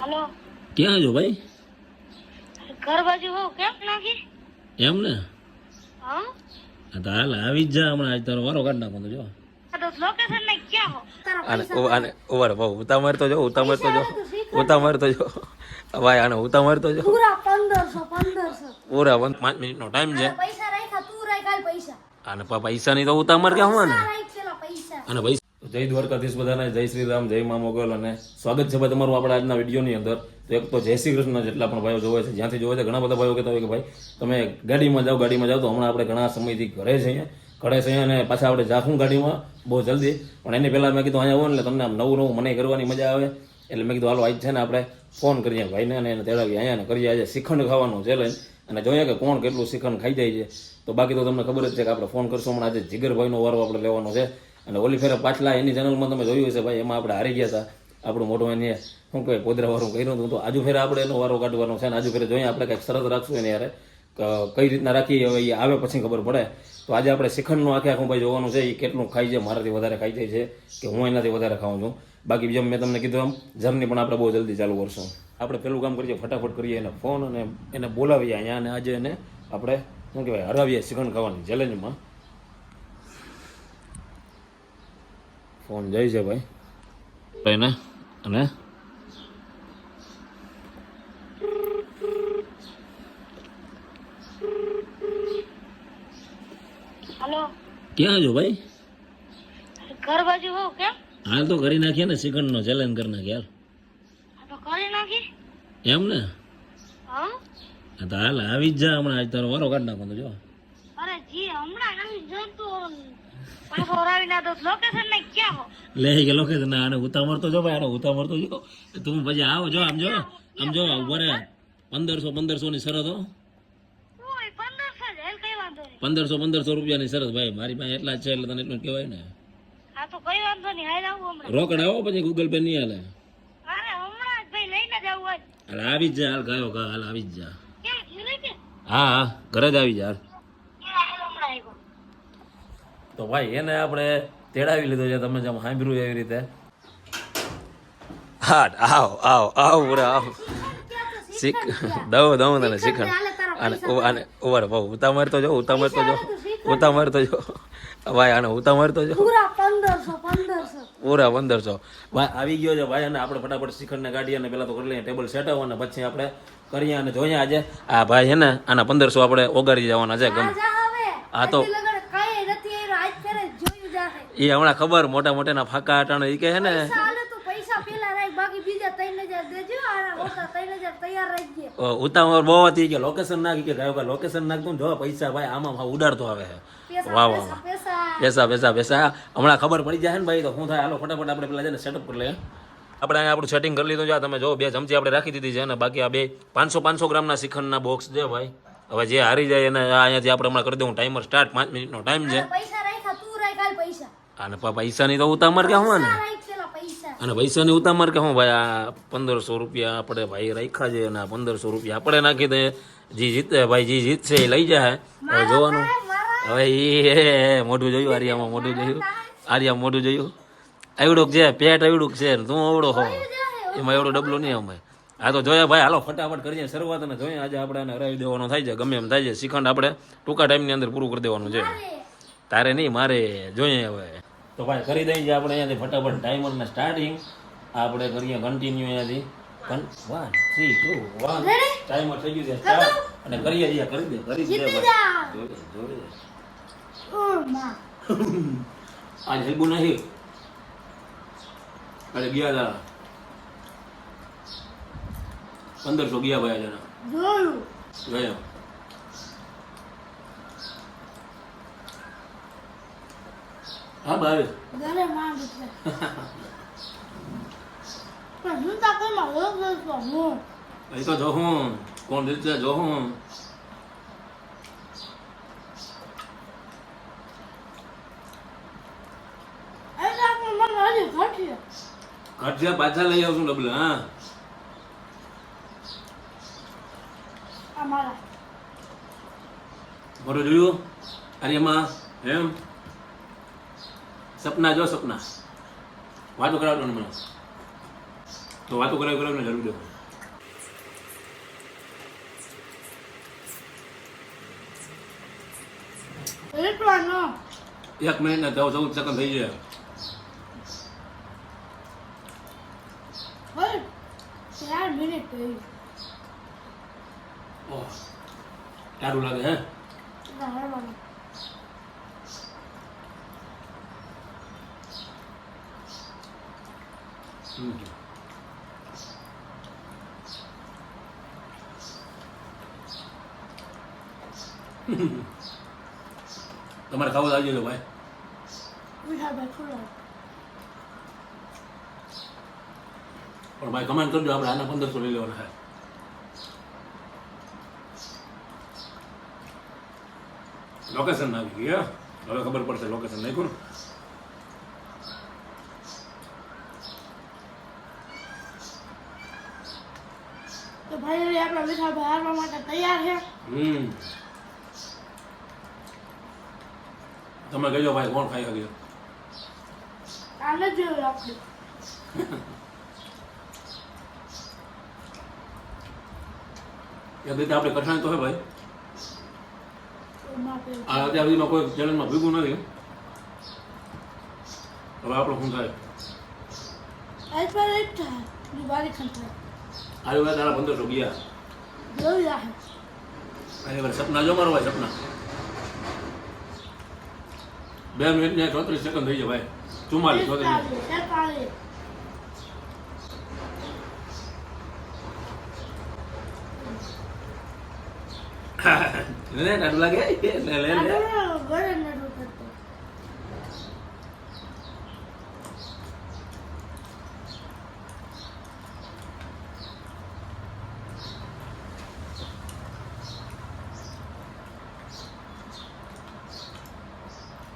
Hello. ક્યાં છો ભાઈ? ઘર બાજુ હોઉં કેમ નાખી? એમ ને? હા. તો હાલ આવી જ જા હમણાં આજ તારો વારો કાઢ નાખો તો જો. આ તો ને ક્યાં જો ઉતા મારતો જો. ઉતા મારતો જો. ભાઈ આને ઉતા મારતો જો. પૂરા પંદરસો પૂરા વન- ટાઈમ છે. પૈસા રાખ્યા પૈસા. અને તો ઉતા માર કે હું ને પૈસા. અને જય દ્વારકાધીશ બધાને, જય શ્રી રામ, જય મા મોગલ અને સ્વાગત છે ભાઈ તમારું આપણા આજના વિડીયોની અંદર. તો એક તો જય શ્રી કૃષ્ણ જેટલા પણ ભાઈઓ જોવે છે, જ્યાંથી જોવે છે, ઘણા બધા ભાઈઓ કહેતા હોય કે ભાઈ, તમે ગાડીમાં જાઓ ગાડીમાં જાઓ તો હમણાં આપણે ઘણા સમયથી ઘરે છે અહીંયા, ઘરે છે અને પાછા આપણે જાશું ગાડીમાં બહુ જલ્દી. પણ એની પહેલાં મેં કીધું અહીંયા આવો ને, એટલે તમને નવું નવું મને કરવાની મજા આવે. એટલે મેં કીધું, હાલો, આજ છે ને આપણે ફોન કરીએ ભાઈને અને એને તેડાવીએ અહીંયા કરીએ આજે શ્રીખંડ ખાવાનું ચેલેન્જ અને જોઈએ કે કોણ કેટલું શ્રીખંડ ખાઈ જાય છે. તો બાકી તો તમને ખબર જ છે કે આપણે ફોન કરશું, હમણાં આજે જીગરભાઈનો વારો આપણે લેવાનો છે. અને ઓલી ફેરે પાછલા એની ચેનલમાં તમે જોયું હશે ભાઈ, એમાં આપણે હારી ગયા હતા. આપણું મોટું એને શું કહેવાય પોદરા વારું કર્યું હતું તો આજુ ફેરે આપણે એનો વારો કાઢવાનો છે અને આજુ ફેરે જોઈએ, આપણે કંઈક શરત રાખશું એને યારે કઈ રીતના રાખીએ, હવે એ આવે પછી ખબર પડે. તો આજે આપણે શ્રીખંડનું આખે આખું ભાઈ જોવાનું છે એ કેટલું ખાઈ છે, મારાથી વધારે ખાઈ જાય છે કે હું એનાથી વધારે ખાઉં છું. બાકી જેમ મેં તમને કીધું એમ, જર્ની પણ આપણે બહુ જલ્દી ચાલુ કરશું. આપણે પેલું કામ કરીએ, ફટાફટ કરીએ એને ફોન અને એને બોલાવીએ અહીંયા અને આજે એને આપણે, શું કહેવાય, હરાવીએ શ્રીખંડ ખાવાની ચેલેન્જમાં ફોન જાય છે ભાઈ. એને અને? હલો. ક્યાં છો ભાઈ? ઘર બાજુ હોઉં કે? હાલ તો કરી નાખીએ ને શ્રીખંડનો ચેલેન્જ કરી નાખ્યા હાલ. આ તો કરી નાખી. એમ ને? હા. હા તો હાલ આવી જ જા હમણાં આજ તારો વારો કાઢ નાખો તો જો અરે જી હમણાં આવી જોતું પાછો રાવી ના તો લોકેશન ને ક્યાં હો લે કે લોકે ના આને ઉતા મારતો જો ભાઈ આને ઉતા તો જો. તું પછી આવો જો આમ જો આમ જો ઉભરે પંદરસો પંદરસો ની શરત હો. પંદરસો પંદરસો રૂપિયા રૂપિયાની શરત ભાઈ મારી પાસે એટલા જ છે એટલે તને એટલું કહેવાય ને. તો રોકડ આવો પછી ગૂગલ પે નહીં હાલે. હાલ આવી જ જા હાલ ગયો હાલ આવી જ જા. હા હા ઘરે જ આવી જા હાલ હાલ હમણાં આવ્યો તો ભાઈ એને આપણે તેડાવી લીધો છે તમે જેમ સાંભળ્યું એવી રીતે. હા આવ આવ આવ પૂરા આવ. શીખ દઉં દઉં તને શીખણ અને અને આને ઊભા રહો, બહુ ઉતા મારતો જો ઉતા મારતો જો. ઉતા મારતો જો. ભાઈ આને ઉતા મારતો જો. પૂરા પંદરસો ભાઈ આવી ગયો છે ભાઈ અને આપણે ફટાફટ શિખંડને કાઢીએ અને પેલા તો કરી લઈએ ટેબલ સેટ આવો અને પછી આપણે કરીએ અને જોઈએ આજે. આ ભાઈ છે ને આના પંદરસો આપણે ઓગાળી જવાના છે ગમે. આ તો એટલી લગડ કઈ નથી આવ્યો આજ ફેરે જોયું જાહે એ હમણાં ખબર મોટા મોટાના ફાકા અટાણે એ કહે છે ને. પૈસા પેલા રાખ બાકી બીજા ત્રણ હજાર દેજો ત્રણ હજાર તૈયાર રાખજે ઉતાવળ બહુ હતી કે લોકેશન નાખી કે ગાયો લોકેશન નાખતું જો પૈસા ભાઈ આમાં ભાવ ઉડાડતો આવે વાહ વાહ પૈસા પૈસા. પૈસા હમણાં ખબર પડી જાય ને ભાઈ તો શું થાય? હાલો ફટાફટ આપણે પેલા છે ને સેટઅપ કરી લઈએ. આપણે અહીંયા આપણું સેટિંગ કરી લીધું છે. તમે જો બે ચમચી આપણે રાખી દીધી છે અને બાકી આ બે પાંચસો પાંચસો ગ્રામના શ્રીખંડના બોક્સ છે ભાઈ. હવે જે હારી જાય એને આ અહીંયાથી આપણે હમણાં કરી દઉં. ટાઈમર સ્ટાર્ટ પાંચ મિનિટનો ટાઈમ છે પૈસા રાખ્યા તું રાખ હાલ પૈસા અને પૈસાની તો ઉતામર કે હું ને અને પૈસાની ઉતામર કે હું? ભાઈ આ પંદરસો રૂપિયા આપણે ભાઈ રાખ્યા છે અને આ પંદરસો રૂપિયા આપણે નાખી દે. જે જીતે ભાઈ જે જીતશે એ લઈ જાય. હવે જોવાનું. હવે એ મોઢું જોયું આર્યામાં મોઢું જોયું? આર્યા મોઢું જોયું? આવડુંક છે પેટ આવડુંક છે. તું આવડો હો. એમાં એવડો ડબલો નહીં અમે આ તો જોયા ભાઈ હાલો ફટાફટ કરીએ શરૂઆત અને જોઈએ આજે આપણે હરાવી દેવાનો થાય છે ગમે એમ થાય છે. શ્રીખંડ આપણે ટૂંકા ટાઈમની અંદર પૂરું કરી દેવાનું છે. તારે નહીં મારે. જોઈએ હવે. તો ભાઈ કરી દઈએ આપણે અહીંયાથી ફટાફટ ટાઈમરના સ્ટાર્ટિંગ આપણે કરીએ કન્ટિન્યુ અહીંયાથી. One three two one timer થઈ ગયું છે સ્ટાર્ટ અને કરીએ છીએ કરી દે કરી દે. ઓ માં. આજ હેલ્બુ નહીં. અરે ગયા હતા પંદરસો ગયા ભાઈ જણા જોયું. હા ભાઈ ઘરે માંડ છે. પણ હું તા કોઈ માં લોક લોક હું. એ તો જો હું કોણ રીતે જો હું. ઘટ્યું પાછા લઈ આવશું ડબલ હા. અમારા. મારા મોટું જોયું આર્યમાં એમ? સપના જો સપના વાતો કરાવતો ને મને તો વાતો કરાવી કરાવીને જરૂર દો એટલાનો એક મિનિટ ને ચૌદ ચૌદ સેકન્ડ થઈ જાય હોય ચાર મિનિટ થઈ ઓહ, સારું લાગે હે ના હરવાનું હમ. તમારે ખાવું લાગી જજો ભાઈ પણ ભાઈ કમાન્ડ કરજો આપણે આના પંદરસો લઈ લેવાના હા લોકેશન નાખી ગયા? હવે ખબર પડશે લોકેશન નાખ્યું ને તો ભાઈ આપણા મીઠા ભાઈ હારવા માટે તૈયાર છે હમ તમે કહેજો ભાઈ કોણ ખાઈ શક્યો આને જોયું આપણે એ રીતે આપણે કઠણાઈ તો હે ભાઈ એમાં આપણે આ અત્યાર સુધીમાં કોઈ ચેનલમાં ભેગું નથી હવે આપણું શું થાય આજ પર એક થાય દિવાળી ખંતા આવી વાત તારા પંદરસો ગયા જોઈ રાખે અને વાર સપના જો મારો ભાઈ સપના બે મિનિટ ને ચોત્રીસ સેકન્ડ થઈ જાય ભાઈ ચુમ્માલીસ ચોત્રીસ તેતાલીસ લે ટાટું લાગે લે લે લે આ ઘરે નતું કરતો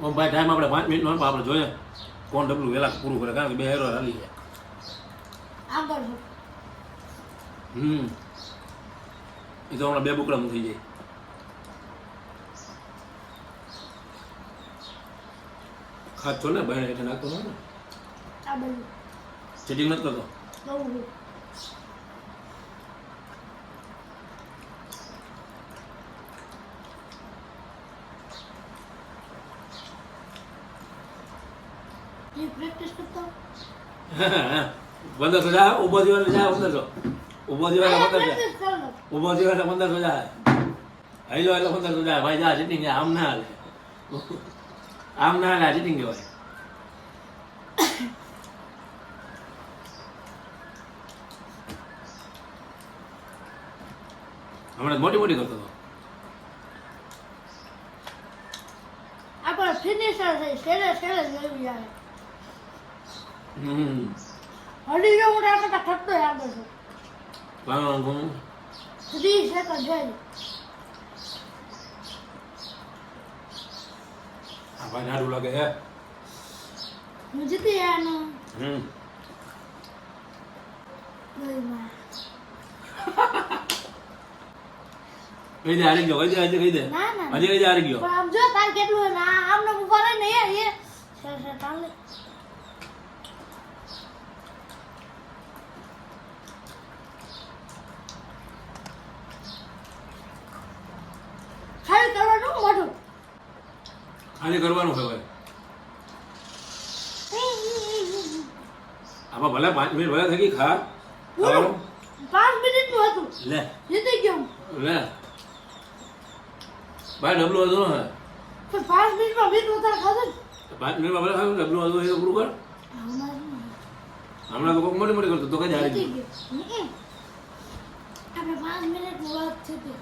ઓમ ભાઈ ટાઈમ આપણે પાંચ મિનિટનો આપણે જોઈએ કોણ ડબલું વહેલા પૂરું કરે કારણ કે બે હેરો હાલી જાય હમ. એ તો હમણાં બે બુકડા થઈ જાય. ખાતો ને ભાઈ એટલે નાખતો ને? ચીટિંગ નથી કરતો? પ્રેક્ટિસ કરતો જાય ઊભો થયો જા. પંદરસો ઊભો એટલે પંદરસો ઊભો એટલે પંદરસો જાય જાવ એટલે પંદરસો જાય ભાઈ જા ચીટિંગ આમ ના હાલે. આમ ના હાલે ચીટિંગ કહેવાય હમણાં મોટી મોટી કરતો હતો. આપણે ફિનિશર થઈ. છેલ્લે છેલ્લે જોઈ આવે હળી જો હું આપણે થતો આગળ છે સેકન્ડ જાય. આ ભાઈ નાડું લાગે હે. હું જીતી આનો હમ. ગઈમાં દે હારી ગયો? કઈ દે હજી કહી દે? ના ના હજી કહી દે હારી ગયો? આમ જો તાર કેટલું ને આ આમને ઊભા રહે ને એ એ છે છે તાલે ખાલી કરવાનું મોઢું ખાલી કરવાનું છે આમાં ભલે પાંચ મિનિટ ભલે થકી ખા પાંચ મિનિટનું હતું. લે. જીતી ગયો. લે. ભાઈ ડબલું હતું ને પણ પાંચ મિનિટમાં વીસ વધારે ખાધું. પાંચ મિનિટમાં ભલે ખાધું ડબલું હતું એ તો પૂરું કર. હમણાં તો કોઈક મોટી મોટી કરતો તો કઈ હમ. આપણે પાંચ મિનિટ વાત જીતી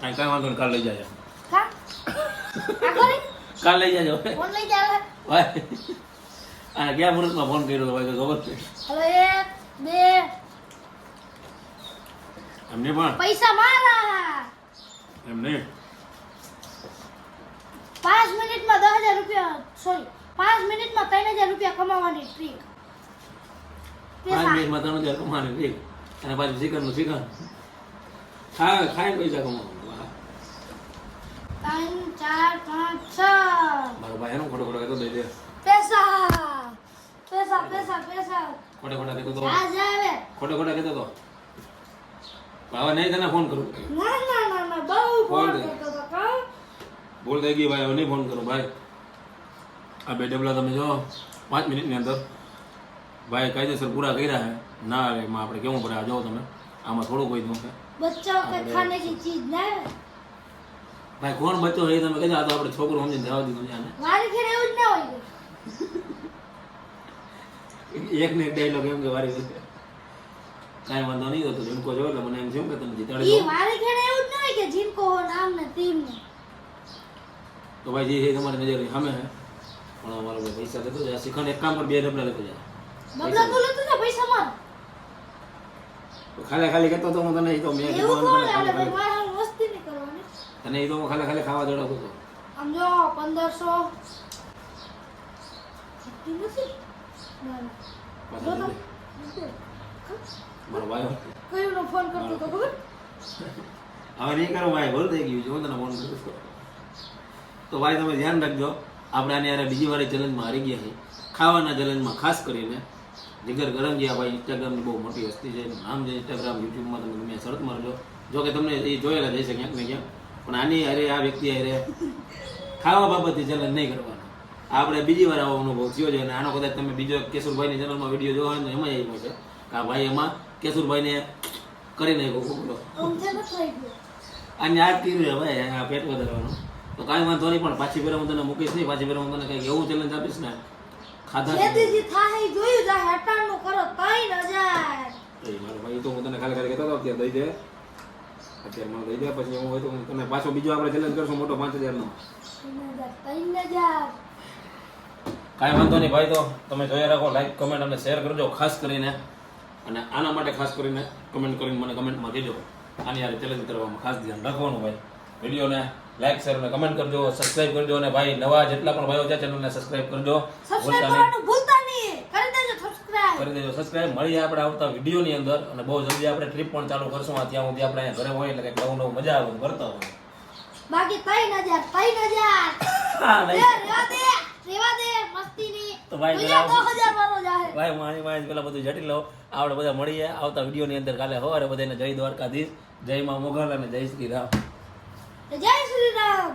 કાંઈ કાંઈ વાંધો નહીં કાલ લઈ જાય કા? કાલ લઈ જાજો. ફોન લઈ જાવ ભાઈ આ ક્યાં મુહૂર્તમાં ફોન કર્યો ભાઈ ખબર છે હવે એક બે. એમને પણ. પૈસા મારા. એમને. પાંચ મિનિટમાં દસ હજાર રૂપિયા સોરી પાંચ મિનિટમાં ત્રણ હજાર રૂપિયા કમાવાની ટ્રીક પાંચ મિનિટમાં ત્રણ હજાર કમાવાની ટ્રીક અને પાછું ચિકનનું ચિકન. ખાય ખાય પૈસા કમાવાનું. વાહ. ત્રણ ચાર પાંચ છ મારો ભાઈ એનો ખોટો ખોટો કહેતો દઈ દે પૈસા પૈસા પૈસા પૈસા ખોટે ખોટા કહેતો તો જા જા હવે ખોટે ખોટા કહેતો તો હવે નહીં તને ફોન કરું ના ના ના ના બહુ ફોન બોલ દે. કરતો તો કાં ભૂલ થઈ ગઈ ભાઈ હવે નહીં ફોન કરું ભાઈ આ બે ડબલા તમે જો પાંચ મિનિટની અંદર ભાઈ કાયદેસર પૂરા કર્યા છે ના આવે એમાં આપણે કેવું પડે આ જો તમે આમાં થોડું કોઈ દઉં છે બચ્ચા કે ખાને કી ચીજ ના આવે ભાઈ કોણ બચ્ચો છે એ તમે કહેજો આ તો આપણે છોકરું સમજીને જવા દીધું છે આને. મારી ઘરે એવું જ ના હોય. કે. એક ને એક ડાયલોગ એમ કે વારી વખતે. કાંઈ વાંધો નહીં હતો ઝુમકો જોયો એટલે મને એમ થયું કે તમે જીતાડી ઈ દો. મારી ઘરે એવું જ ના હોય કે જીનકો હો નામ ને તીમ ને. તો ભાઈ જે છે તમારી નજર સામે છે પણ અમારો ભાઈ પૈસા દેતો જાય શિખંડ એક કામ પર બે ડબલા લેતો જાય બબલા તો લેતો જા પૈસા માર. તો ખાલી ખાલી કહેતો તો હું તને એ તો મેં એવું કીધું કોણ તને હાલે ખાલી ભાઈ મારા હારે મસ્તી નહીં તને એ તો ખાલી ખાલી ખાવા દડો હતો. સમજો પંદરસો. જો. તો. મારો ભાઈ ફોન કરતો તો ખબર? હવે નહીં કરો ભાઈ ભૂલ થઈ ગયું છે. હું તને ફોન કરું તો ભાઈ તમે ધ્યાન રાખજો. આપણે આની યાર બીજી વાર ચેલેન્જમાં હારી ગયા છીએ. ખાવાના ચેલેન્જમાં ખાસ કરીને જીગર ગયા ભાઈ ઇન્સ્ટાગ્રામની બહુ મોટી હસ્તી છે. નામ છે ઇન્સ્ટાગ્રામ યુટ્યુબમાં તમે ગમે સર્ચ મારજો. જો કે તમને એ જોયેલા જશે ક્યાંક ને ક્યાંક. પણ આની અરે આ વ્યક્તિ અરે ખાવા બાબતથી જલન નહીં કરવાનો. આપણે બીજી વાર આવો અનુભવ થયો છે અને આનો કદાચ તમે બીજો કેશુરભાઈની ચેનલમાં વીડિયો જોવા ને એમાં આવ્યો છે કે આ ભાઈ એમાં કેશુરભાઈને કરી નાખ્યો ખોખલો ગયો. આ કીધું કર્યું ભાઈ આ પેટ વધારવાનું. તો કાંઈ વાંધો નહીં પણ પાછી ફેરા હું તને મૂકીશ નહીં પાછી ફેરા હું તને કંઈક એવું ચેલેન્જ આપીશ ને ખાધા જોયું જાય હેટાણનું કરો તઈ ન જાય. એ મારો ભાઈ તો હું તને ખાલી ખાલી કહેતો હતો અત્યારે દઈ દે. અત્યારે મને દઈ દે પછી એવું હોય તો હું તને પાછો બીજો આપણે ચેલેન્જ કરશું મોટો પાંચ હજારનો. કાંઈ વાંધો નહીં ભાઈ તો તમે જોયા રાખો લાઈક કમેન્ટ અને શેર કરજો ખાસ કરીને. અને આના માટે ખાસ કરીને કમેન્ટ કરીને મને કમેન્ટમાં કહેજો. આની યાર ચેલેન્જ કરવામાં ખાસ ધ્યાન રાખવાનું ભાઈ. વિડીયોને લાઈક શેર અને કમેન્ટ કરજો સબસ્ક્રાઇબ કરજો અને ભાઈ નવા જેટલા પણ ભાઈઓ છે ચેનલને સબસ્ક્રાઇબ કરજો. સબસ્ક્રાઇબ ભૂલતા નહીં કરી દેજો. સબસ્ક્રાઇબ મળીએ આપણે આવતા વિડીયોની અંદર અને બહુ જલ્દી આપણે ટ્રીપ પણ ચાલુ કરશું. આ ત્યાં સુધી આપણે ઘરે હોય એટલે કંઈક નવું નવું મજા આવે કરતા હોય. બાકી કઈ ન જાય તઈ ન જાય. રેવા દે રેવા દે તો ભાઈ ભાઈ મારી મારી પેલા બધું જટી લો આપણે બધા મળીએ. આવતા વિડીયોની અંદર કાલે હવારે બધાને જય દ્વારકાધીશ જય માં મોગલ અને જય શ્રી રામ. જય શ્રી રામ.